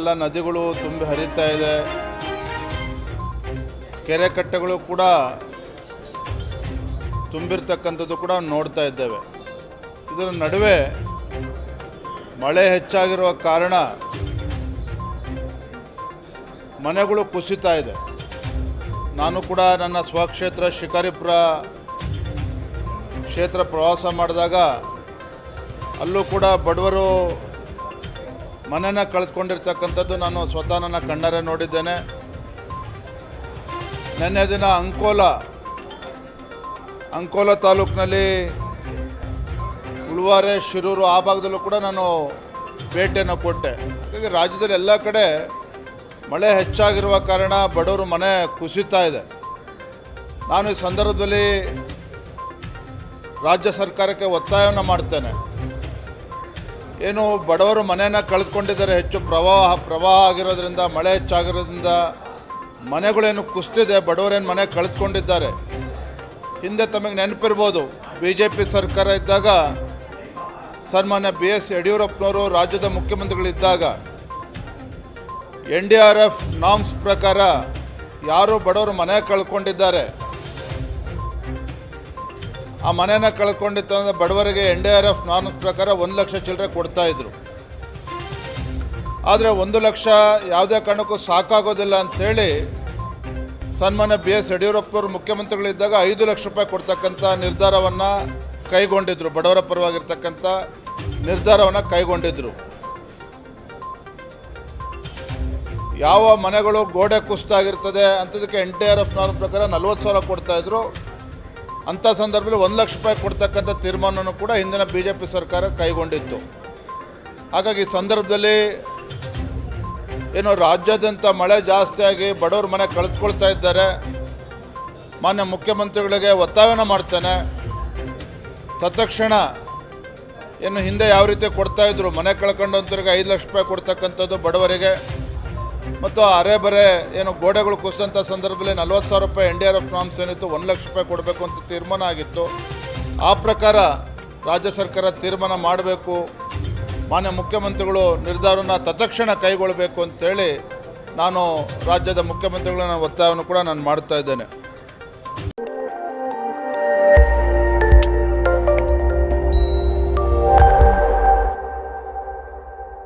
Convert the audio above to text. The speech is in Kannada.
ಎಲ್ಲ ನದಿಗಳು ತುಂಬಿ ಹರಿತಾ ಇದೆ. ಕೆರೆ ಕಟ್ಟೆಗಳು ಕೂಡ ತುಂಬಿರ್ತಕ್ಕಂಥದ್ದು ಕೂಡ ನೋಡ್ತಾ ಇದ್ದೇವೆ. ಇದರ ನಡುವೆ ಮಳೆ ಹೆಚ್ಚಾಗಿರುವ ಕಾರಣ ಮನೆಗಳು ಕುಸಿತಾ ಇದೆ. ನಾನು ಕೂಡ ನನ್ನ ಸ್ವಕ್ಷೇತ್ರ ಶಿಕಾರಿಪುರ ಕ್ಷೇತ್ರ ಪ್ರವಾಸ ಮಾಡಿದಾಗ ಅಲ್ಲೂ ಕೂಡ ಬಡವರು ಮನೆನ ಕಳೆದುಕೊಂಡಿರ್ತಕ್ಕಂಥದ್ದು ನಾನು ಸ್ವತಃ ನನ್ನ ಕಣ್ಣಾರೆ ನೋಡಿದ್ದೇನೆ. ನಿನ್ನೆ ದಿನ ಅಂಕೋಲ ಅಂಕೋಲ ತಾಲೂಕಿನಲ್ಲಿ ಉಳುವಾರೆ, ಶಿರೂರು ಆ ಭಾಗದಲ್ಲೂ ಕೂಡ ನಾನು ಭೇಟಿಯನ್ನು ಕೊಟ್ಟೆ. ಹಾಗಾಗಿ ರಾಜ್ಯದಲ್ಲಿ ಎಲ್ಲ ಕಡೆ ಮಳೆ ಹೆಚ್ಚಾಗಿರುವ ಕಾರಣ ಬಡವರು ಮನೆ ಕುಸಿತಾ ಇದೆ. ನಾನು ಈ ಸಂದರ್ಭದಲ್ಲಿ ರಾಜ್ಯ ಸರ್ಕಾರಕ್ಕೆ ಒತ್ತಾಯವನ್ನು ಮಾಡ್ತೇನೆ. ಏನು ಬಡವರು ಮನೆಯನ್ನ ಕಳೆದುಕೊಂಡಿದ್ದಾರೆ, ಹೆಚ್ಚು ಪ್ರವಾಹ ಪ್ರವಾಹ ಆಗಿರೋದ್ರಿಂದ, ಮಳೆ ಹೆಚ್ಚಾಗಿರೋದ್ರಿಂದ ಮನೆಗಳೇನು ಕುಸ್ತಿದೆ, ಬಡವರೇನು ಮನೆ ಕಳೆದುಕೊಂಡಿದ್ದಾರೆ. ಹಿಂದೆ ತಮಗೆ ನೆನಪಿರ್ಬೋದು ಬಿ ಜೆ ಪಿ ಸರ್ಕಾರ ಇದ್ದಾಗ, ಸನ್ಮಾನ್ಯ ಬಿ ಎಸ್ ಯಡಿಯೂರಪ್ಪನವರು ರಾಜ್ಯದ ಮುಖ್ಯಮಂತ್ರಿಗಳಿದ್ದಾಗ, N D R F norms ಪ್ರಕಾರ ಯಾರು ಬಡವರು ಮನೆ ಕಳ್ಕೊಂಡಿದ್ದಾರೆ ಆ ಮನೆಯನ್ನು ಕಳ್ಕೊಂಡಿತ್ತು ಅಂದರೆ ಬಡವರಿಗೆ ಎನ್ ಡಿ ಆರ್ ಎಫ್ ನಾನ್ ಪ್ರಕಾರ ಒಂದು ಲಕ್ಷ ಚಿಲ್ಲರೆ ಕೊಡ್ತಾ ಇದ್ರು. ಆದರೆ ಒಂದು ಲಕ್ಷ ಯಾವುದೇ ಕಾರಣಕ್ಕೂ ಸಾಕಾಗೋದಿಲ್ಲ ಅಂಥೇಳಿ ಸನ್ಮಾನ್ಯ ಬಿ ಎಸ್ ಯಡಿಯೂರಪ್ಪರು ಮುಖ್ಯಮಂತ್ರಿಗಳಿದ್ದಾಗ ಐದು ಲಕ್ಷ ರೂಪಾಯಿ ಕೊಡ್ತಕ್ಕಂಥ ನಿರ್ಧಾರವನ್ನು ಕೈಗೊಂಡಿದ್ರು, ಬಡವರ ಪರವಾಗಿರ್ತಕ್ಕಂಥ ನಿರ್ಧಾರವನ್ನು ಕೈಗೊಂಡಿದ್ರು. ಯಾವ ಮನೆಗಳು ಗೋಡೆ ಕುಸ್ತಾಗಿರ್ತದೆ ಅಂಥದಕ್ಕೆ N D R F norm ಪ್ರಕಾರ ನಲ್ವತ್ತು ಸಾವಿರ ಕೊಡ್ತಾ ಇದ್ರು. ಅಂಥ ಸಂದರ್ಭದಲ್ಲಿ ಒಂದು ಲಕ್ಷ ರೂಪಾಯಿ ಕೊಡ್ತಕ್ಕಂಥ ತೀರ್ಮಾನವನ್ನು ಕೂಡ ಹಿಂದಿನ ಬಿ ಜೆ ಪಿ ಸರ್ಕಾರ ಕೈಗೊಂಡಿತ್ತು. ಹಾಗಾಗಿ ಈ ಸಂದರ್ಭದಲ್ಲಿ ಏನು ರಾಜ್ಯಾದ್ಯಂತ ಮಳೆ ಜಾಸ್ತಿಯಾಗಿ ಬಡವ್ರ ಮನೆ ಕಳೆದುಕೊಳ್ತಾ ಇದ್ದಾರೆ. ಮಾನ್ಯ ಮುಖ್ಯಮಂತ್ರಿಗಳಿಗೆ ಒತ್ತಾಯನ ಮಾಡ್ತೇನೆ. ತತ್ಕ್ಷಣ ಏನು ಹಿಂದೆ ಯಾವ ರೀತಿ ಕೊಡ್ತಾ ಇದ್ರು, ಮನೆ ಕಳ್ಕೊಂಡಂಥವ್ರಿಗೆ ಐದು ಲಕ್ಷ ರೂಪಾಯಿ ಕೊಡ್ತಕ್ಕಂಥದ್ದು ಬಡವರಿಗೆ. ಮತ್ತು ಅರೆ ಬರೆ ಏನು ಗೋಡೆಗಳು ಕುಸಿದಂಥ ಸಂದರ್ಭದಲ್ಲಿ ನಲ್ವತ್ತು ಸಾವಿರ ರೂಪಾಯಿ N D R F forms ಏನಿತ್ತು, ಒಂದು ಲಕ್ಷ ರೂಪಾಯಿ ಕೊಡಬೇಕು ಅಂತ ತೀರ್ಮಾನ ಆಗಿತ್ತು. ಆ ಪ್ರಕಾರ ರಾಜ್ಯ ಸರ್ಕಾರ ತೀರ್ಮಾನ ಮಾಡಬೇಕು. ಮಾನ್ಯ ಮುಖ್ಯಮಂತ್ರಿಗಳು ನಿರ್ಧಾರವನ್ನು ತತ್ಕ್ಷಣ ಕೈಗೊಳ್ಳಬೇಕು ಅಂತೇಳಿ ನಾನು ರಾಜ್ಯದ ಮುಖ್ಯಮಂತ್ರಿಗಳನ್ನ ಒತ್ತಾಯವನ್ನು ಕೂಡ ನಾನು ಮಾಡ್ತಾ ಇದ್ದೇನೆ.